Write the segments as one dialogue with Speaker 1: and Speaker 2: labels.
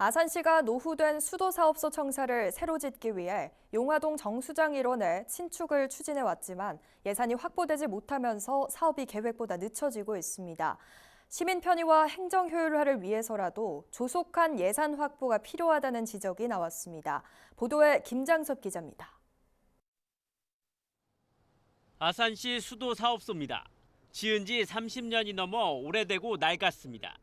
Speaker 1: 아산시가 노후된 수도사업소 청사를 새로 짓기 위해 용화동 정수장 일원의 신축을 추진해 왔지만 예산이 확보되지 못하면서 사업이 계획보다 늦춰지고 있습니다. 시민 편의와 행정 효율화를 위해서라도 조속한 예산 확보가 필요하다는 지적이 나왔습니다. 보도에 김장섭 기자입니다.
Speaker 2: 아산시 수도 사업소입니다. 지은 지 30년이 넘어 오래되고 낡았습니다.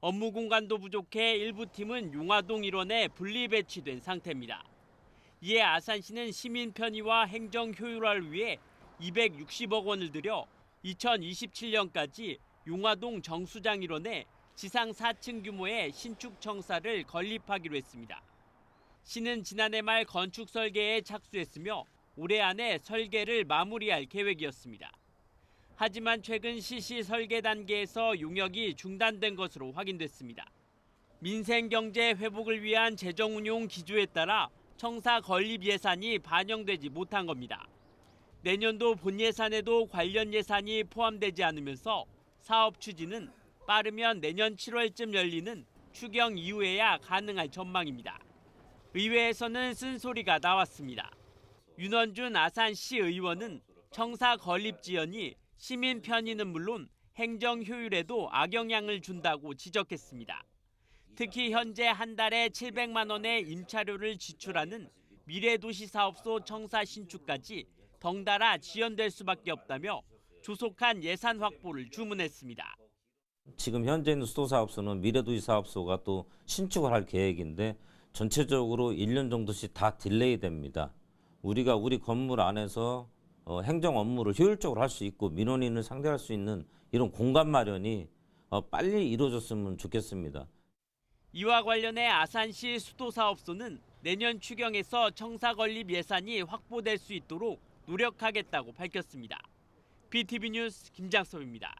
Speaker 2: 업무 공간도 부족해 일부 팀은 용화동 일원에 분리 배치된 상태입니다. 이에 아산시는 시민 편의와 행정 효율화를 위해 260억 원을 들여 2027년까지 용화동 정수장 일원에 지상 4층 규모의 신축 청사를 건립하기로 했습니다. 시는 지난해 말 건축 설계에 착수했으며 올해 안에 설계를 마무리할 계획이었습니다. 하지만 최근 시시 설계 단계에서 용역이 중단된 것으로 확인됐습니다. 민생 경제 회복을 위한 재정 운용 기조에 따라 청사 건립 예산이 반영되지 못한 겁니다. 내년도 본 예산에도 관련 예산이 포함되지 않으면서 사업 추진은 빠르면 내년 7월쯤 열리는 추경 이후에야 가능할 전망입니다. 의회에서는 쓴소리가 나왔습니다. 윤원준 아산시 의원은 청사 건립 지연이 시민 편의는 물론 행정 효율에도 악영향을 준다고 지적했습니다. 특히 현재 한 달에 700만 원의 임차료를 지출하는 미래도시사업소 청사 신축까지 덩달아 지연될 수밖에 없다며 조속한 예산 확보를 주문했습니다.
Speaker 3: 지금 현재 있는 수도사업소는 미래도시 사업소가 또 신축을 할 계획인데 전체적으로 1년 정도씩 다 딜레이 됩니다. 우리가 우리 건물 안에서 어, 행정 업무를 효율적으로 할 수 있고 민원인을 상대할 수 있는 이런 공간 마련이 어, 빨리 이루어졌으면 좋겠습니다.
Speaker 2: 이와 관련해 아산시 수도사업소는 내년 추경에서 청사 건립 예산이 확보될 수 있도록 노력하겠다고 밝혔습니다. BTV 뉴스 김장섭입니다.